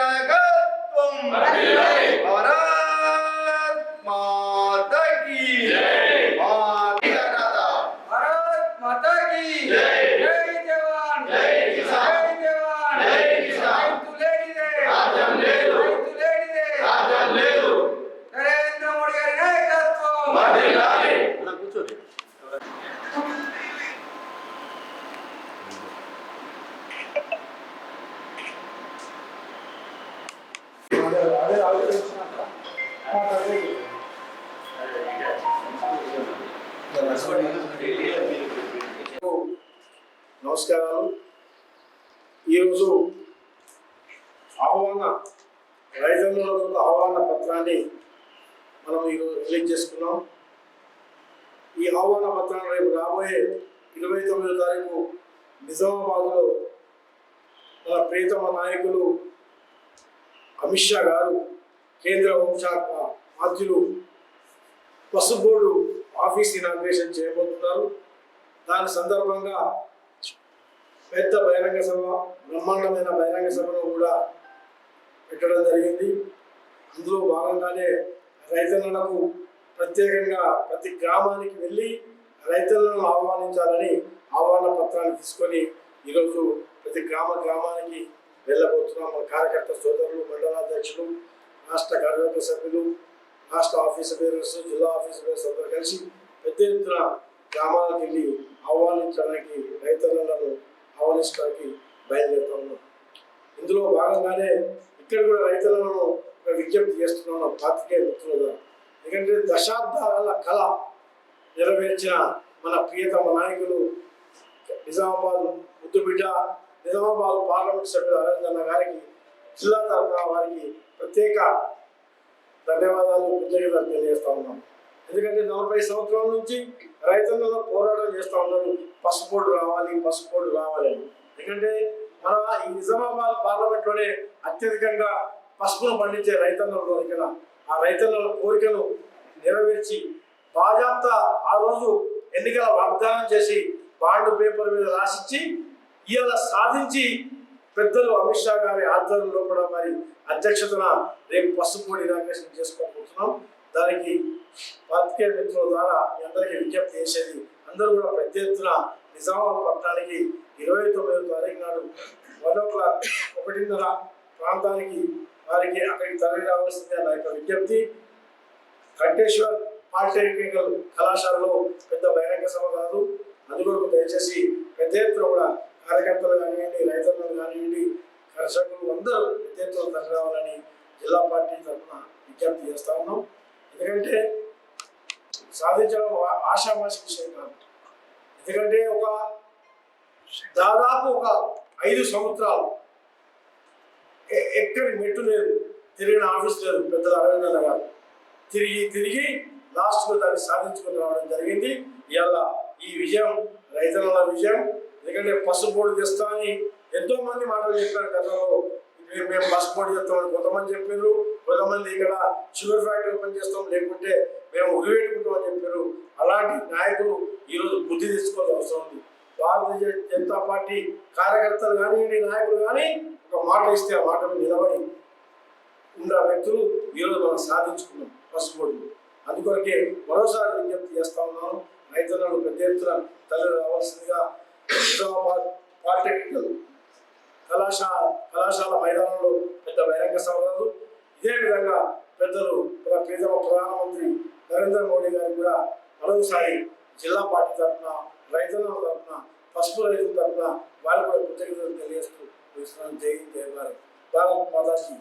నాయకత్వం. భారత్ నమస్కారాలు ఈరోజు ఆహ్వాన రైతులకు ఆహ్వాన పత్రాన్ని మనం ఈరోజు రిలీజ్ చేసుకున్నాం. ఈ ఆహ్వాన పత్రాన్ని రేపు రాబోయే ఇరవై తొమ్మిదో తారీఖు నిజామాబాద్లో మన ప్రియతమ నాయకులు అమిత్ షా గారు కేంద్ర హోంశాఖ మంత్రులు పసుపు బోర్డు ఆఫీస్ ఇనాగ్రేషన్ చేయబోతున్నారు. దాని సందర్భంగా పెద్ద బహిరంగ సభ బ్రహ్మాండమైన బహిరంగ సభను కూడా పెట్టడం జరిగింది. అందులో భాగంగానే రైతన్నలకు ప్రత్యేకంగా ప్రతి గ్రామానికి వెళ్ళి రైతులను ఆహ్వానించాలని ఆహ్వాన పత్రాన్ని తీసుకొని ఈరోజు ప్రతి గ్రామ గ్రామానికి వెళ్ళబోతున్నాం. మన కార్యకర్త సోదరులు మండలాధ్యక్షులు రాష్ట్ర కార్యవర్గ సభ్యులు రాష్ట్ర ఆఫీసు బేరర్స్ జిల్లా ఆఫీసు బేరర్స్ అందరూ కలిసి పెద్ద ఎత్తున గ్రామాలకు వెళ్ళి ఆహ్వానించడానికి రైతన్నలను ఆహ్వానించడానికి బయలుదేరుతా ఉన్నాం. ఇందులో భాగంగానే ఇక్కడ కూడా రైతులను ఒక విజ్ఞప్తి చేస్తున్నాను పాత్రికేయ మిత్రులుగా. ఎందుకంటే దశాబ్దాల కళ నెరవేర్చిన మన ప్రియతమ నాయకులు నిజామాబాద్ ముద్దుబిడ్డ నిజామాబాద్ పార్లమెంట్ సభ్యులు అరవిందన్న గారికి జిల్లా తరఫున వారికి ప్రత్యేక ధన్యవాదాలు కృతజ్ఞతలు తెలియజేస్తా ఉన్నాం. ఎందుకంటే నలభై సంవత్సరాల నుంచి రైతులలో పోరాటం చేస్తూ ఉన్నారు. పసుపోడు రావాలి పసుపోడు రావాలని ఎందుకంటే మన ఈ నిజామాబాద్ పార్లమెంట్లోనే అత్యధికంగా పసుపును పండించే రైతన్నలు ఇక్కడ. ఆ రైతన్నల కోరికను నెరవేర్చి బాజాప్తా ఆ రోజు ఎన్నికల వాగ్దానం చేసి బాండ్ పేపర్ మీద రాసిచ్చి ఇవాళ సాధించి పెద్దలు అమిత్ షా గారి ఆధ్వర్యంలో కూడా మరి అధ్యక్షతన రేపు పసుపు ఇనాగ్రేషన్ చేసుకోబోతున్నాం. దానికి పాతికేయ మిత్రుల ద్వారా మీ అందరికీ విజ్ఞప్తి చేసేది. అందరూ కూడా పెద్ద ఎత్తున నిజామాబాద్ పట్టణానికి ఇరవై తొమ్మిదో తారీఖు నాడు వన్ ఓ క్లాక్ ఒకటిన్నర ప్రాంతానికి వారికి అక్కడికి తరలి రావాల్సిందే నా యొక్క విజ్ఞప్తి. కంటేశ్వర్ పాలిటెక్నికల్ కళాశాలలో పెద్ద బహిరంగ సభ కాదు. అందులో దయచేసి పెద్ద ఎత్తున కూడా కార్యకర్తలు కానివ్వండి రైతులు కానివ్వండి కర్షకులు అందరూ పెద్ద ఎత్తున తరలి రావాలని జిల్లా పార్టీ తరఫున విజ్ఞప్తి చేస్తా ఉన్నాం. ఎందుకంటే సాధించడం ఆశాభాష విషయం కాదు. ఎందుకంటే ఒక దాదాపు ఒక ఐదు సంవత్సరాలు ఎ- ఎక్కడి మెట్టు లేదు తిరిగిన ఆఫీస్ లేదు పెద్దల అరవిందన్న గారు తిరిగి తిరిగి లాస్ట్కు దాన్ని సాధించుకుని రావడం జరిగింది. ఇవాళ ఈ విజయం రైతుల విజయం. ఎందుకంటే పసుపోడు తెస్తా అని ఎంతో మంది మాటలు చెప్పారు గతంలో. మేము మేము బోర్డు చేస్తామని కొంతమంది చెప్పారు కొంతమంది ఇక్కడ షుగర్ ఫ్యాక్టరీ ఓపెన్ చేస్తాం లేకుంటే మేము ఉరి అని చెప్పారు. అలాంటి నాయకులు ఈరోజు బుద్ధి తీసుకోవాల్సిన అవసరం ఉంది. భారతీయ జనతా పార్టీ కార్యకర్తలు కానీ నాయకులు కానీ ఒక మాట ఇస్తే ఆ మాట నిలబడి ఉన్న వ్యక్తులు ఈరోజు మనం సాధించుకున్నాం ఫస్ట్ బోర్డు అందుకొరకే మరోసారి విజ్ఞప్తి చేస్తా ఉన్నాను రైతులను పెద్ద ఎత్తున తల్లి రావాల్సిందిగా నిజామాబాద్ పాలిటెక్నికల్ కళాశాల కళాశాల మైదానంలో పెద్ద బహిరంగ సభ ఇదే విధంగా పెద్దలు ప్ర- ప్రధానమంత్రి నరేంద్ర మోడీ గారు కూడా మరోసారి జిల్లా పార్టీ తరఫున రైతుల తరఫున పసుపు రైతుల తరఫున వారికి కూడా కృతజ్ఞతలు తెలియజేస్తూ జై హింద్, భారత్. భారత్ మాతాజీ